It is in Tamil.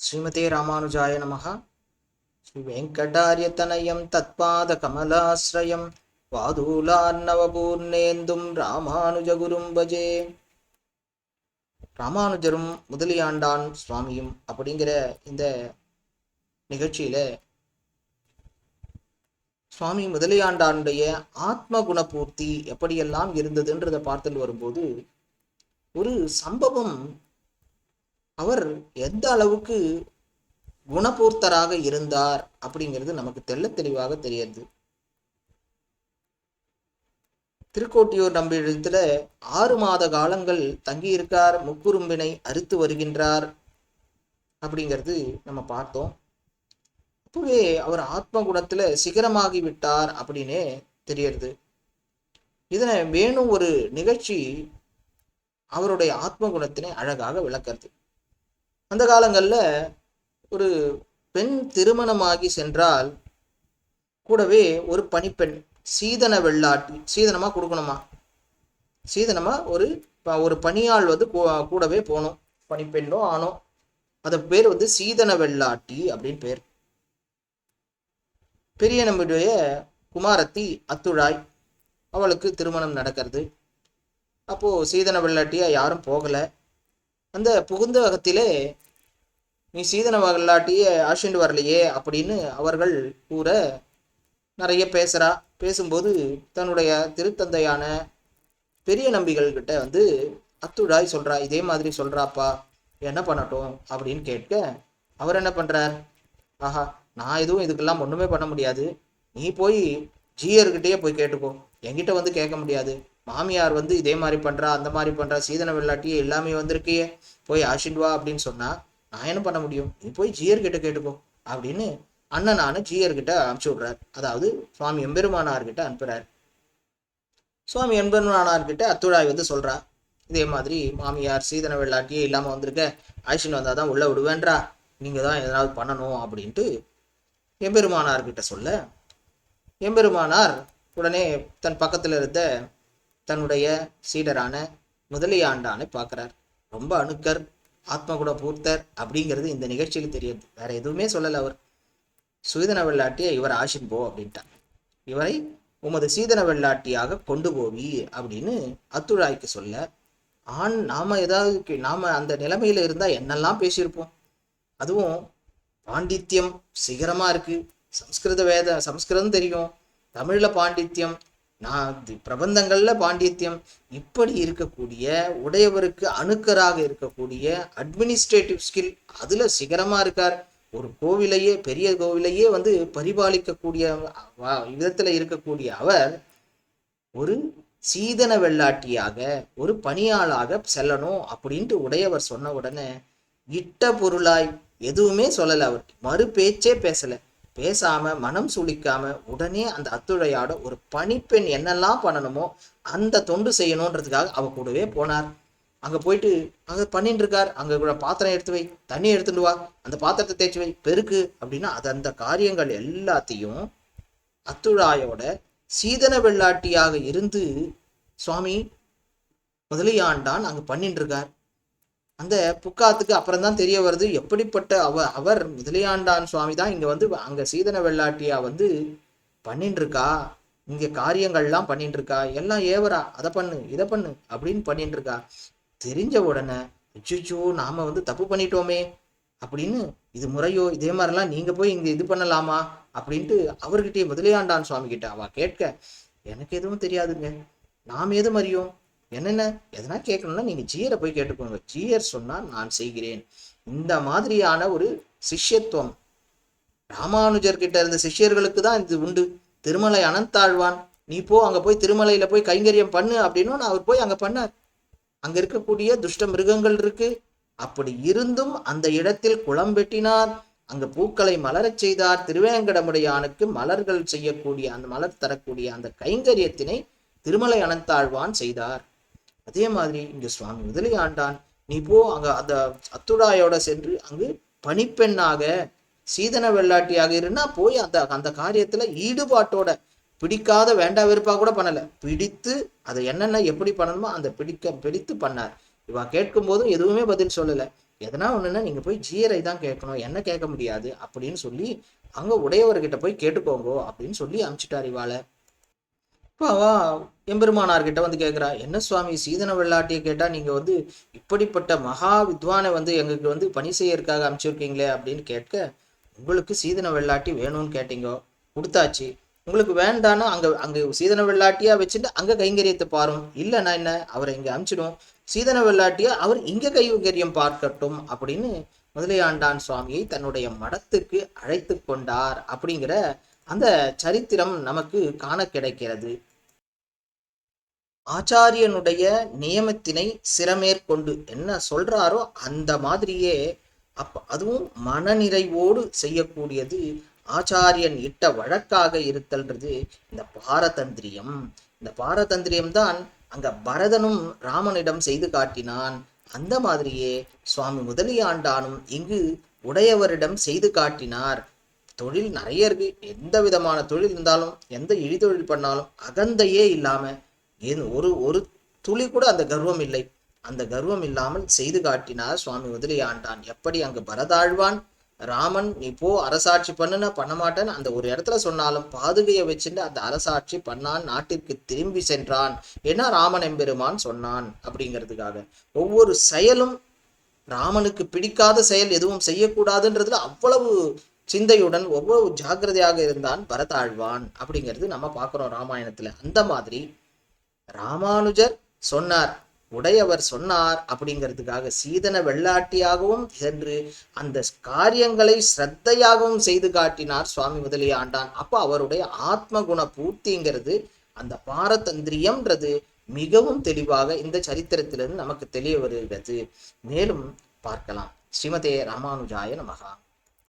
ஸ்ரீமதே ராமானுஜாய நமகா ஸ்ரீ வெங்கடாரியதனயம் தத்பாத கமலாஸ்ரயம் வாதூலார்ணவபூர்ணேந்தும் ராமானுஜகுரும் பஜே. ராமானுஜரும் முதலியாண்டான் சுவாமியும் அப்படிங்கிற இந்த நிகழ்ச்சியில சுவாமி முதலியாண்டானுடைய ஆத்ம குணபூர்த்தி எப்படியெல்லாம் இருந்ததுன்றதை பார்த்துட்டு வரும்போது ஒரு சம்பவம் அவர் எந்த அளவுக்கு குணபூர்த்தராக இருந்தார் அப்படிங்கிறது நமக்கு தெள்ளத் தெளிவாக தெரியுது. திருக்கோட்டியூர் நம்பிடத்துல ஆறு மாத காலங்கள் தங்கியிருக்கார் முக்குறும்பினை அறுத்து வருகின்றார் அப்படிங்கிறது நம்ம பார்த்தோம். அப்பவே அவர் ஆத்ம குணத்துல சிகரமாகி விட்டார் அப்படின்னே தெரியறது. இதனை வேணும் ஒரு நிகழ்ச்சி அவருடைய ஆத்ம குணத்தினை அழகாக விளக்கிறது. அந்த காலங்களில் ஒரு பெண் திருமணமாகி சென்றால் கூடவே ஒரு பணிப்பெண் சீதன வெள்ளாட்டி சீதனமாக கொடுக்கணுமா? சீதனமாக ஒரு ப- ஒரு பணியாள் வந்து கூடவே போகணும். பணிப்பெண்ணோ ஆணோ. அது பேர் வந்து சீதன வெள்ளாட்டி அப்படின்னு பேர். பெரிய நம்முடைய குமாரத்தி அத்துழாய். அவளுக்கு திருமணம் நடக்கிறது. அப்போது சீதன வெள்ளாட்டியாக யாரும் போகலை. அந்த புகுந்த வகத்திலே நீ சீதன வெள்ளாட்டிய ஆஷிண்டு வரலையே? அப்படின்னு அவர்கள் கூற நிறைய பேசுகிறா பேசும்போது தன்னுடைய திருத்தந்தையான பெரிய நம்பிகள் கிட்ட வந்து அத்துழாய் சொல்கிறா இதே மாதிரி சொல்கிறாப்பா என்ன பண்ணட்டும்? அப்படின்னு கேட்க அவர் என்ன பண்ணுறார் ஆஹா நான் எதுவும் இதுக்கெல்லாம் ஒன்றுமே பண்ண முடியாது. நீ போய் ஜியர்கிட்டயே போய் கேட்டுக்கோ. என்கிட்ட வந்து கேட்க முடியாது. மாமியார் வந்து இதே மாதிரி பண்றா அந்த மாதிரி பண்றா சீதன வெள்ளாட்டி எல்லாமே வந்திருக்கியே போய் ஆஷிண்டு வா அப்படின்னு சொன்னா நான் என்ன பண்ண முடியும்? நீ போய் ஜியர்கிட்ட கேட்டுக்கோ அப்படின்னு அண்ணன் ஜீயர் ஜியர்கிட்ட அனுப்பிச்சு விடுறார். அதாவது சுவாமி எம்பெருமானார் கிட்ட சுவாமி எம்பெருமானார்கிட்ட அத்துழாய் வந்து சொல்றா இதே மாதிரி மாமியார் சீதன வெள்ளாட்டியே இல்லாம வந்திருக்க வந்தால் தான் உள்ள விடுவேன்றா நீங்க தான் எதனாவது பண்ணணும் அப்படின்ட்டு எம்பெருமானார்கிட்ட சொல்ல எம்பெருமானார் உடனே தன் பக்கத்துல இருந்த தன்னுடைய சீடரான முதலியாண்டானை பார்க்குறார். ரொம்ப அணுக்கர் ஆத்மகுண பூர்த்தர் அப்படிங்கிறது இந்த நிகழ்ச்சியில் தெரியுது. வேற எதுவுமே சொல்லலை அவர். சுயதன வெள்ளாட்டியை இவர் ஆஷின் போ அப்படின்ட்டார். இவரை உமது சீதன வெள்ளாட்டியாக கொண்டு போவி அப்படின்னு அத்துழாய்க்கு சொல்ல ஆண் நாம ஏதாவது நாம அந்த நிலைமையில இருந்தா என்னெல்லாம் பேசியிருப்போம்? அதுவும் பாண்டித்யம் சிகரமா இருக்கு. சம்ஸ்கிருத வேத சம்ஸ்கிருதம் தெரியும். தமிழ்ல பாண்டித்யம் நான் தி- பிரபந்தங்கள்ல பாண்டித்யம் இப்படி இருக்கக்கூடிய உடையவருக்கு அணுக்கராக இருக்கக்கூடிய அட்மினிஸ்ட்ரேட்டிவ் ஸ்கில் அதுல சிகரமா இருக்கார். ஒரு கோவிலையே பெரிய கோவிலையே வந்து பரிபாலிக்கக்கூடிய வ- விதத்துல இருக்கக்கூடிய அவர் ஒரு சீதன வெள்ளாட்டியாக ஒரு பணியாளாக செல்லணும் அப்படின்ட்டு உடையவர் சொன்ன உடனே இட்ட பொருளாய் எதுவுமே சொல்லலை அவர் மறு பேச்சே பேசலை. பேசாம மனம் சுளிக்காம உடனே அந்த அத்துழையாட ஒரு பணிப்பெண் என்னெல்லாம் பண்ணணுமோ அந்த தொண்டு செய்யணுன்றதுக்காக அவ கூடவே போனார். அங்க போயிட்டு அங்க பண்ணிட்டு இருக்கார். அங்க கூட பாத்திரம் எடுத்து வை தண்ணி எடுத்துட்டு வா அந்த பாத்திரத்தை தேய்ச்சி வை பெருக்கு அப்படின்னா அது அந்த காரியங்கள் எல்லாத்தையும் அத்துழாயோட சீதன வெள்ளாட்டியாக இருந்து சுவாமி முதலியாண்டான் அங்க பண்ணிட்டு இருக்கார். அந்த புக்காத்துக்கு அப்புறம் தான் தெரிய வருது எப்படிப்பட்ட அவ அவர் முதலியாண்டான் சுவாமி தான் இங்கே வந்து அங்கே சீதன வெள்ளாட்டியா வந்து பண்ணிட்டு இருக்கா இங்கே காரியங்கள்லாம் பண்ணிட்டு இருக்கா எல்லாம் ஏவரா அதை பண்ணு இதை பண்ணு அப்படின்னு பண்ணிட்டு இருக்கா தெரிஞ்ச உடனே அச்சுச்சோ நாம வந்து தப்பு பண்ணிட்டோமே அப்படின்னு இது முறையோ இதே மாதிரிலாம் நீங்க போய் இங்க இது பண்ணலாமா அப்படின்ட்டு அவர்கிட்டயே முதலியாண்டான் சுவாமி கிட்ட அவ கேட்க எனக்கு எதுவும் தெரியாதுங்க. நாம் எது அறியும் என்னென்ன? எதனா கேட்கணும்னா நீங்கள் ஜீயரை போய் கேட்டுக்கோங்க. ஜீயர் சொன்னால் நான் செய்கிறேன். இந்த மாதிரியான ஒரு சிஷ்யத்துவம். ராமானுஜர்கிட்ட இருந்த சிஷ்யர்களுக்கு தான் இது உண்டு. திருமலை அனந்தாழ்வான் நீ போ அங்கே போய் திருமலையில் போய் கைங்கரியம் பண்ணு அப்படின்னு அவர் போய் அங்கே பண்ணார். அங்கே இருக்கக்கூடிய துஷ்ட மிருகங்கள் இருக்கு. அப்படி இருந்தும் அந்த இடத்தில் குளம் வெட்டினார். அங்கு பூக்களை மலரச் செய்தார். திருவேங்கடமுடையானுக்கு மலர்கள் செய்யக்கூடிய அந்த மலர் தரக்கூடிய அந்த கைங்கரியத்தினை திருமலை அனந்தாழ்வான் செய்தார். அதே மாதிரி இங்க சுவாமி முதலியாண்டான் நீ போ அங்க அந்த அத்துடாயோட சென்று அங்கு பணிப்பெண்ணாக சீதன வெள்ளாட்டியாக இருந்தா போய் அந்த அந்த காரியத்துல ஈடுபாட்டோட பிடிக்காத வேண்டா வெறுப்பா கூட பண்ணல. பிடித்து அதை என்னென்ன எப்படி பண்ணணுமோ அந்த பிடிக்க பிடித்து பண்ணார். இவா கேட்கும் போதும் எதுவுமே பதில் சொல்லல. எதனா ஒண்ணுன்னா நீங்க போய் ஜீயரை தான் கேட்கணும் என்ன கேட்க முடியாது? அப்படின்னு சொல்லி அங்க உடையவர்கிட்ட போய் கேட்டுக்கோங்கோ அப்படின்னு சொல்லி அனுப்பிச்சிட்டார் இவாளை. இப்போ அவ எம்பெருமானார்கிட்ட வந்து கேட்குறா என்ன சுவாமி சீதன வெள்ளாட்டியை கேட்டால் நீங்கள் வந்து இப்படிப்பட்ட மகா வித்வானை வந்து எங்களுக்கு வந்து பணி செய்யறதுக்காக அமைச்சிருக்கீங்களே அப்படின்னு கேட்க உங்களுக்கு சீதன வெள்ளாட்டி வேணும்னு கேட்டீங்க கொடுத்தாச்சு. உங்களுக்கு வேண்டான்னா அங்கே அங்கே சீதன வெள்ளாட்டியாக வச்சுட்டு அங்கே கைங்கரியத்தை பாரும். இல்லைன்னா என்ன? அவரை இங்கே அமிச்சிடும் சீதன வெள்ளாட்டியா அவர் இங்கே கைங்கரியம் பார்க்கட்டும் அப்படின்னு முதலியாண்டான் சுவாமியை தன்னுடைய மடத்துக்கு அழைத்து கொண்டார். அப்படிங்கிற அந்த சரித்திரம் நமக்கு காண கிடைக்கிறது. ஆச்சாரியனுடைய நியமத்தினை சிறமேற்கொண்டு என்ன சொல்றாரோ அந்த மாதிரியே அப்ப அதுவும் மனநிறைவோடு செய்யக்கூடியது ஆச்சாரியன் இட்ட வழக்காக இருத்தல்ன்றது இந்த பாரதந்திரியம். இந்த பாரதந்திரியம் தான் அங்க பரதனும் ராமனிடம் செய்து காட்டினான். அந்த மாதிரியே சுவாமி முதலியாண்டானும் இங்கு உடையவரிடம் செய்து காட்டினார். தொழில் நிறைய இருக்கு. எந்த விதமான தொழில் இருந்தாலும் எந்த இழிதொழில் பண்ணாலும் அகந்தையே இல்லாம ஏன் ஒரு ஒரு துளி கூட அந்த கர்வம் இல்லை. அந்த கர்வம் இல்லாமல் செய்து காட்டினார் சுவாமி முதலியாண்டான். எப்படி அங்கு பரதாழ்வான் ராமன் நீ போ அரசாட்சி பண்ணுன பண்ண மாட்டேன்னு அந்த ஒரு இடத்துல சொன்னாலும் பாதுகையை வச்சுட்டு அந்த அரசாட்சி பண்ணான் நாட்டிற்கு திரும்பி சென்றான். ஏன்னா ராமன் எம்பெருமான் சொன்னான்? அப்படிங்கிறதுக்காக. ஒவ்வொரு செயலும் ராமனுக்கு பிடிக்காத செயல் எதுவும் செய்யக்கூடாதுன்றதுல அவ்வளவு சிந்தையுடன் ஒவ்வொரு ஜாக்கிரதையாக இருந்தான் பரதாழ்வான் அப்படிங்கிறது நம்ம பார்க்குறோம் ராமாயணத்துல. அந்த மாதிரி ராமானுஜர் சொன்னார். உடையவர் சொன்னார் அப்படிங்கிறதுக்காக சீதன வெள்ளாட்டியாகவும் சென்று அந்த காரியங்களை ஸ்ரத்தையாகவும் செய்து காட்டினார் சுவாமி முதலிய ஆண்டான். அப்போ அவருடைய ஆத்ம குண பூர்த்திங்கிறது அந்த பாரதந்திரியம்ன்றது மிகவும் தெளிவாக இந்த சரித்திரத்திலிருந்து நமக்கு தெரிய வருகிறது. மேலும் பார்க்கலாம். ஸ்ரீமதே ராமானுஜாய நமகா.